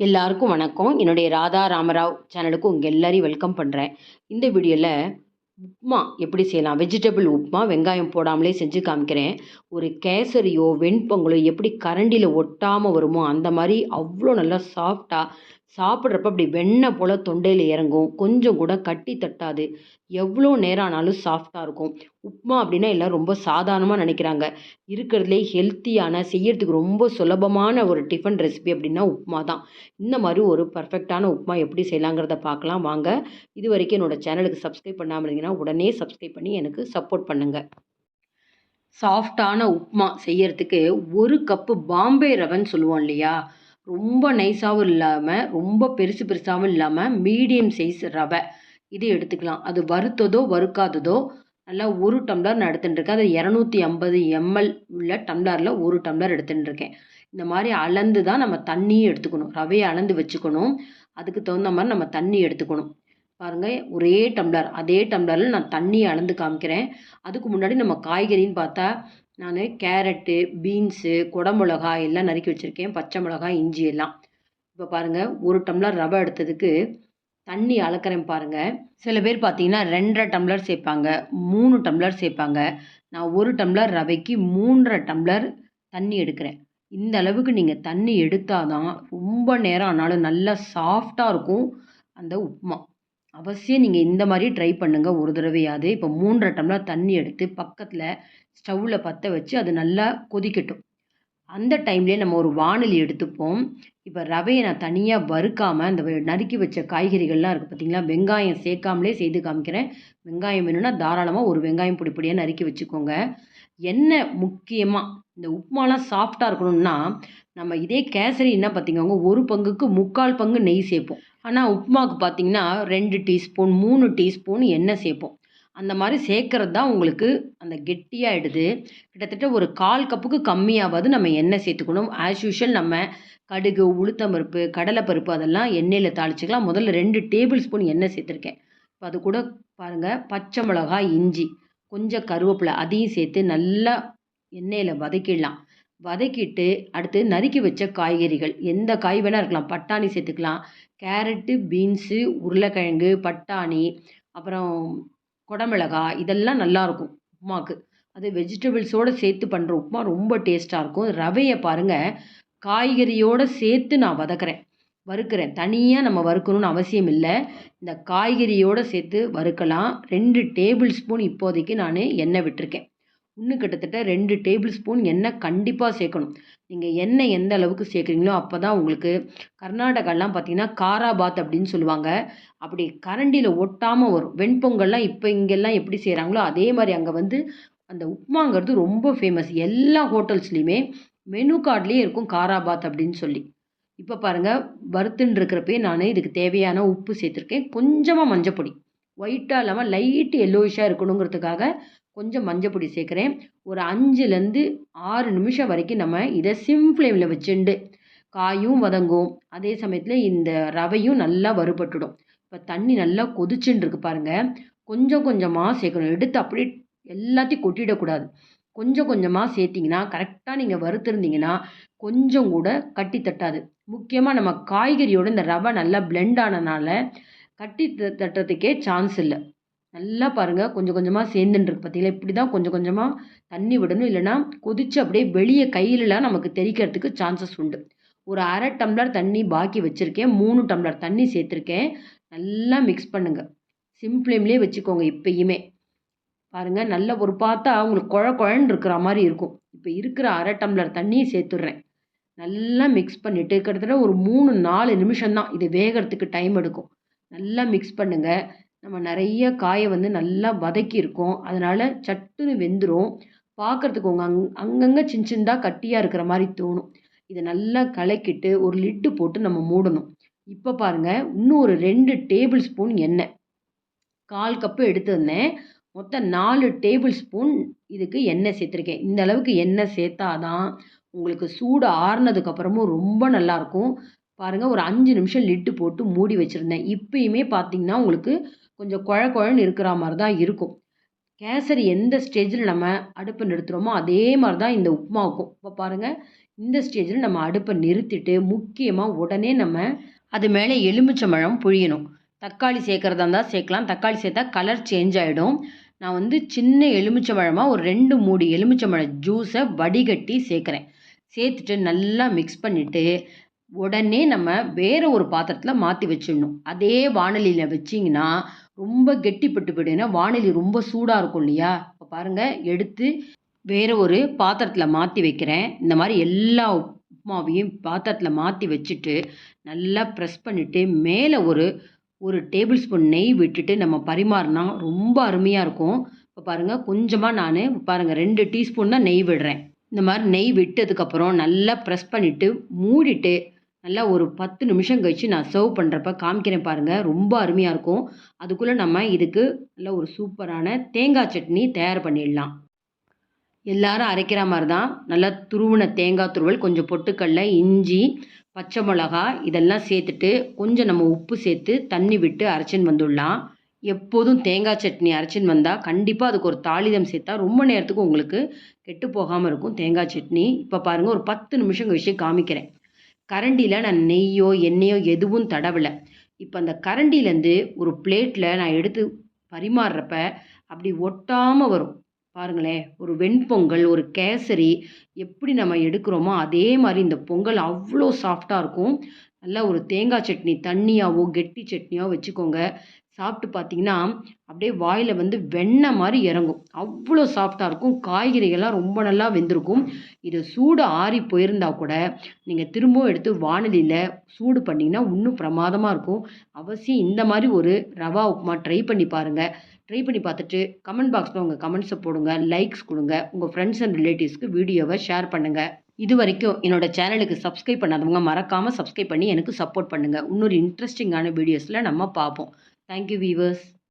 எல்லாருக்கும் வணக்கம். என்னுடைய ராதா ராமராவ் சேனலுக்கு உங்கள் எல்லாரையும் வெல்கம் பண்ணுறேன் இந்த வீடியோவில் உப்மா எப்படி செய்யலாம்? வெஜிடபிள் உப்மா வெங்காயம் போடாமலே செஞ்சு காமிக்கிறேன். ஒரு கேசரியோ வெண்பொங்கலோ எப்படி கரண்டியில் ஒட்டாமல் வருமோ அந்த மாதிரி அவ்வளோ நல்லா சாஃப்டாக சாப்பிட்றப்ப அப்படி வெண்ணெய் போல் தொண்டையில் இறங்கும். கொஞ்சம் கூட கட்டி தட்டாது. எவ்வளோ நேரம் ஆனாலும் சாஃப்டாக இருக்கும். உப்புமா அப்படின்னா எல்லோரும் ரொம்ப சாதாரணமாக நினைக்கிறாங்க. இருக்கிறதுலே ஹெல்த்தியான செய்யறதுக்கு ரொம்ப சுலபமான ஒரு டிஃபன் ரெசிபி அப்படின்னா உப்புமா தான். இந்த மாதிரி ஒரு பர்ஃபெக்டான உப்புமா எப்படி செய்யலாங்கிறத பார்க்கலாம். வாங்க. இது வரைக்கும் என்னோடய சேனலுக்கு சப்ஸ்கிரைப் பண்ணாமல் இருந்தீங்கன்னா உடனே சப்ஸ்கிரைப் பண்ணி எனக்கு சப்போர்ட் பண்ணுங்கள் சாஃப்டான உப்புமா செய்யறதுக்கு ஒரு கப்பு பாம்பே ரவைன்னு சொல்லுவோம் இல்லையா? ரொம்ப நைஸாகவும் இல்லாமல் ரொம்ப பெருசு பெருசாகவும் இல்லாமல் மீடியம் சைஸ் ரவை. இது எடுத்துக்கலாம். அது வறுத்ததோ வறுக்காததோ நல்லா ஒரு டம்ளர் நான் எடுத்துட்டுருக்கேன். அது இரநூத்தி ஐம்பது எம்எல் உள்ள டம்ளரில் ஒரு டம்ளர் எடுத்துட்டுருக்கேன். இந்த மாதிரி அளந்து தான் நம்ம தண்ணியும் எடுத்துக்கணும். ரவையை அளந்து வச்சுக்கணும். அதுக்கு தகுந்த மாதிரி நம்ம தண்ணி எடுத்துக்கணும். பாருங்கள் ஒரே டம்ளர் அதே டம்ளரில் நான் தண்ணியை அளந்து காமிக்கிறேன். அதுக்கு முன்னாடி நம்ம காய்கறின்னு பார்த்தா நான் கேரட்டு பீன்ஸு குடமிளகா எல்லாம் நறுக்கி வச்சுருக்கேன். பச்சை மிளகாய் இஞ்சி எல்லாம். இப்போ பாருங்கள் ஒரு டம்ளர் ரவை எடுத்ததுக்கு தண்ணி அளக்கிறேன் பாருங்கள் சில பேர் பார்த்தீங்கன்னா ரெண்டரை டம்ளர் சேர்ப்பாங்க மூணு டம்ளர் சேர்ப்பாங்க. நான் ஒரு டம்ளர் ரவைக்கு மூன்றரை டம்ளர் தண்ணி எடுக்கிறேன். இந்த அளவுக்கு நீங்கள் தண்ணி எடுத்தால் தான் ரொம்ப நேரம் ஆனாலும் நல்லா சாஃப்டாக இருக்கும் அந்த உப்புமா. அவசியம் நீங்கள் இந்த மாதிரி ட்ரை பண்ணுங்கள் ஒரு தடவையாவது. இப்போ மூன்றரை டம்ளர் தண்ணி எடுத்து பக்கத்தில் ஸ்டவ்வில் பற்ற வச்சு அது நல்லா கொதிக்கட்டும். அந்த டைம்லேயே நம்ம ஒரு வானொலி எடுத்துப்போம். இப்போ ரவையை நான் தனியாக வறுக்காமல் அந்த நறுக்கி வச்ச காய்கறிகள்லாம் இருக்குது பார்த்தீங்களா வெங்காயம் சேர்க்காமலே செய்து காமிக்கிறேன். வெங்காயம் வேணும்னா தாராளமாக ஒரு வெங்காயம் பொடி பொடியாக நறுக்கி வச்சுக்கோங்க. என்ன முக்கியமாக இந்த உப்புமாலாம் சாஃப்டாக இருக்கணும்னா நம்ம இதே கேசரி என்ன பார்த்திங்க ஒரு பங்குக்கு முக்கால் பங்கு நெய் சேர்ப்போம் ஆனால் உப்புமாவுக்கு பார்த்திங்கன்னா ரெண்டு டீஸ்பூன் மூணு டீஸ்பூன் எண்ணெய் சேர்ப்போம் அந்த மாதிரி சேர்க்கறது தான் உங்களுக்கு அந்த கெட்டியாகிடுது கிட்டத்தட்ட ஒரு கால் கப்புக்கு கம்மியாவது நம்ம எண்ணெய் சேர்த்துக்கணும். ஆஸ் யூஷுவல் நம்ம கடுகு உளுத்தம்பருப்பு கடலைப்பருப்பு அதெல்லாம் எண்ணெயில் தாளிச்சிக்கலாம். முதல்ல ரெண்டு டேபிள் ஸ்பூன் எண்ணெய் சேர்த்துருக்கேன். இப்போ அது கூட பாருங்கள் பச்சை மிளகாய் இஞ்சி கொஞ்சம் கருவேப்பிலை அதையும் சேர்த்து நல்லா எண்ணெயில் வதக்கிடலாம். வதக்கிட்டு அடுத்து நறுக்கி வச்ச காய்கறிகள். எந்த காய் வேணால் இருக்கலாம். பட்டாணி சேர்த்துக்கலாம். கேரட்டு பீன்ஸு உருளைக்கிழங்கு பட்டாணி அப்புறம் குடமிளகா இதெல்லாம் நல்லாயிருக்கும் உப்புமாவுக்கு அது வெஜிடபிள்ஸோடு சேர்த்து பண்ணுற உப்புமா ரொம்ப டேஸ்ட்டாக இருக்கும். ரவையை பாருங்கள் காய்கறியோடு சேர்த்து நான் வதக்கிறேன். வறுக்கிறேன். தனியாக நம்ம வறுக்கணும்னு அவசியம் இல்லை. இந்த காய்கறியோடு சேர்த்து வறுக்கலாம். ரெண்டு டேபிள் ஸ்பூன் இப்போதைக்கு நான் எண்ணெய் விட்டுருக்கேன். இன்னும் கிட்டத்தட்ட ரெண்டு டேபிள் ஸ்பூன் எண்ணெய் கண்டிப்பாக சேர்க்கணும். நீங்கள் எண்ணெய் எந்த அளவுக்கு சேர்க்குறீங்களோ அப்போ தான் உங்களுக்கு கர்நாடகாலாம் பார்த்தீங்கன்னா காராபாத் அப்படின்னு சொல்லுவாங்க. அப்படி கரண்டியில் ஒட்டாமல் வரும். வெண்பொங்கல்லாம் இப்போ இங்கெல்லாம் எப்படி செய்கிறாங்களோ அதே மாதிரி அங்கே வந்து அந்த உப்மாங்கிறது ரொம்ப ஃபேமஸ் எல்லா ஹோட்டல்ஸ்லேயுமே மெனு கார்ட்லேயே இருக்கும் காராபாத் அப்படின்னு சொல்லி. இப்போ பாருங்கள் வறுத்துன்னு இருக்கிறப்பே நான் இதுக்கு தேவையான உப்பு சேர்த்துருக்கேன். கொஞ்சமாக மஞ்சப்பொடி. ஒயிட்டாக இல்லாமல் லைட்டு எல்லோயிஷாக இருக்கணுங்கிறதுக்காக கொஞ்சம் மஞ்சள் பொடி சேர்க்குறேன். ஒரு அஞ்சுலேருந்து ஆறு நிமிஷம் வரைக்கும் நம்ம இதை சிம் ஃப்ளேமில் வச்சுண்டு காயும் வதங்கும். அதே சமயத்தில் இந்த ரவையும் நல்லா வறுபட்டுடும். இப்போ தண்ணி நல்லா கொதிச்சுன்னு இருக்கு பாருங்கள் கொஞ்சம் கொஞ்சமாக சேர்க்கணும். எடுத்து அப்படியே எல்லாத்தையும் கொட்டிடக்கூடாது கொஞ்சம் கொஞ்சமாக சேர்த்திங்கன்னா கரெக்டாக நீங்கள் வறுத்துருந்தீங்கன்னா கொஞ்சம் கூட கட்டி தட்டாது. முக்கியமாக நம்ம காய்கறியோட இந்த ரவை நல்லா பிளெண்ட் ஆனனால கட்டி தட்டுறதுக்கே சான்ஸ் இல்லை. நல்லா பாருங்கள் கொஞ்சம் கொஞ்சமாக சேர்ந்துட்டுருக்கு பார்த்தீங்களா இப்படி தான் கொஞ்சம் கொஞ்சமாக தண்ணி விடணும். இல்லைனா கொதித்து அப்படியே வெளியே கையிலலாம் நமக்கு தெரிக்கிறதுக்கு சான்சஸ் உண்டு. ஒரு அரை டம்ளர் தண்ணி பாக்கி வச்சுருக்கேன். மூணு டம்ளர் தண்ணி சேர்த்துருக்கேன். நல்லா மிக்ஸ் பண்ணுங்கள் சிம்ப்ளேம்லேயே வச்சுக்கோங்க இப்போயுமே. பாருங்கள் நல்ல ஒரு பார்த்தா உங்களுக்கு குழ குழன்னு இருக்கிற மாதிரி இருக்கும். இப்போ இருக்கிற அரை டம்ளர் தண்ணியை சேர்த்துட்றேன். நல்லா மிக்ஸ் பண்ணிவிட்டு கிட்டத்தட்ட ஒரு மூணு நாலு நிமிஷம் தான் இது வேகிறதுக்கு டைம் எடுக்கும். நல்லா மிக்ஸ் பண்ணுங்கள் நம்ம நிறைய காயை வந்து நல்லா வதக்கியிருக்கோம். அதனால் சட்டுன்னு வெந்துடும் பார்க்குறதுக்கு உங்கள் அங் அங்கங்கே சின்ன சின்னதாக கட்டியாக இருக்கிற மாதிரி தோணும். இதை நல்லா கலக்கிட்டு ஒரு லிட்டு போட்டு நம்ம மூடணும். இப்போ பாருங்கள் இன்னும் ஒரு ரெண்டு டேபிள் ஸ்பூன் எண்ணெய். கால் கப்பு எடுத்துருந்தேன் மொத்தம் நாலு டேபிள் ஸ்பூன் இதுக்கு எண்ணெய் சேர்த்துருக்கேன். இந்த அளவுக்கு எண்ணெய் சேர்த்தாதான் உங்களுக்கு சூடு ஆறுனதுக்கப்புறமும் ரொம்ப நல்லாயிருக்கும் பாருங்கள் ஒரு அஞ்சு நிமிஷம் லிட்டு போட்டு மூடி வச்சுருந்தேன். இப்பயுமே பார்த்தீங்கன்னா உங்களுக்கு கொஞ்சம் குழ குழன்னு இருக்கிற மாதிரி தான் இருக்கும். கேசரி எந்த ஸ்டேஜில் நம்ம அடுப்பை நிறுத்துகிறோமோ அதே மாதிரி தான் இந்த உப்புமாவுக்கும். இப்போ பாருங்கள் இந்த ஸ்டேஜில் நம்ம அடுப்பை நிறுத்திட்டு முக்கியமாக உடனே நம்ம அது மேலே எலுமிச்சம்பழம் புழியணும். தக்காளி சேர்க்குறதா இருந்தால் சேர்க்கலாம். தக்காளி சேர்த்தா கலர் சேஞ்ச் ஆகிடும் நான் வந்து சின்ன எலுமிச்சம்பழமாக ஒரு ரெண்டு மூடி எலுமிச்சம்பழம் ஜூஸை வடிகட்டி சேர்க்குறேன். சேர்த்துட்டு நல்லா மிக்ஸ் பண்ணிவிட்டு உடனே நம்ம வேறு ஒரு பாத்திரத்தில் மாற்றி வச்சிடணும். அதே வானலியில் வச்சிங்கன்னா ரொம்ப கெட்டிப்பட்டு போய்டும். ஏன்னா வானொலி ரொம்ப சூடாக இருக்கும் இல்லையா? இப்போ பாருங்கள் எடுத்து வேறு ஒரு பாத்திரத்தில் மாற்றி வைக்கிறேன். இந்த மாதிரி எல்லா உப்புமாவையும் பாத்திரத்தில் மாற்றி வச்சுட்டு நல்லா ப்ரெஸ் பண்ணிவிட்டு மேலே ஒரு ஒரு டேபிள் ஸ்பூன் நெய் விட்டுட்டு நம்ம பரிமாறினா ரொம்ப அருமையாக இருக்கும். இப்போ பாருங்கள் கொஞ்சமாக நான் பாருங்கள் ரெண்டு டீஸ்பூன் தான் நெய் விடுறேன். இந்த மாதிரி நெய் விட்டதுக்கப்புறம் நல்லா ப்ரெஸ் பண்ணிவிட்டு மூடிட்டு நல்லா ஒரு பத்து நிமிஷம் கழித்து நான் சர்வ் பண்ணுறப்ப காமிக்கிறேன் பாருங்கள் ரொம்ப அருமையாக இருக்கும். அதுக்குள்ளே நம்ம இதுக்கு நல்ல ஒரு சூப்பரான தேங்காய் சட்னி தயார் பண்ணிடலாம். எல்லாரும் அரைக்கிற மாதிரி தான் நல்லா துருவின தேங்காய் துருவல் கொஞ்சம் பொட்டுக்கடல இஞ்சி பச்சை மிளகா இதெல்லாம் சேர்த்துட்டு கொஞ்சம் நம்ம உப்பு சேர்த்து தண்ணி விட்டு அரைச்சின்னு வந்துடலாம். எப்போதும் தேங்காய் சட்னி அரைச்சின்னு வந்தால் கண்டிப்பாக அதுக்கு ஒரு தாளிதம் சேர்த்தா ரொம்ப நேரத்துக்கு உங்களுக்கு கெட்டு போகாமல் இருக்கும் தேங்காய் சட்னி. இப்போ பாருங்கள் ஒரு பத்து நிமிஷம் கழிச்சு காமிக்கிறேன். கரண்டியில் நான் நெய்யோ எண்ணெயோ எதுவும் தடவலை. இப்போ அந்த கரண்டிலேருந்து ஒரு பிளேட்டில் நான் எடுத்து பரிமாறுறப்ப அப்படி ஒட்டாமல் வரும். பாருங்களேன் ஒரு வெண்பொங்கல் ஒரு கேசரி எப்படி நம்ம எடுக்கிறோமோ அதே மாதிரி இந்த பொங்கல் அவ்வளோ சாஃப்டாக இருக்கும். நல்லா ஒரு தேங்காய் சட்னி தண்ணியாகவோ கெட்டி சட்னியாகவோ வச்சுக்கோங்க. சாப்பிட்டு பார்த்தீங்கன்னா அப்படியே வாயில் வந்து வெண்ணெய் மாதிரி இறங்கும். அவ்வளோ சாஃப்டாக இருக்கும். காய்கறிகள்லாம் ரொம்ப நல்லா வெந்திருக்கும். இது சூடு ஆறி போயிருந்தா கூட நீங்கள் திரும்பவும் எடுத்து வானலியில் சூடு பண்ணிங்கன்னா இன்னும் பிரமாதமாக இருக்கும். அவசியம் இந்த மாதிரி ஒரு ரவா உப்புமா ட்ரை பண்ணி பாருங்கள் ட்ரை பண்ணி பார்த்துட்டு கமெண்ட் பாக்ஸில் உங்கள் கமெண்ட்ஸை போடுங்க லைக்ஸ் கொடுங்க உங்கள் ஃப்ரெண்ட்ஸ் அண்ட் ரிலேட்டிவ்ஸ்க்கு வீடியோவை ஷேர் பண்ணுங்கள் இது வரைக்கும் என்னோட சேனலுக்கு சப்ஸ்கிரைப் பண்ணாதவங்க மறக்காமல் சப்ஸ்கிரைப் பண்ணி எனக்கு சப்போர்ட் பண்ணுங்கள் இன்னொரு இன்ட்ரெஸ்டிங்கான வீடியோஸில் நம்ம பார்ப்போம். Thank you viewers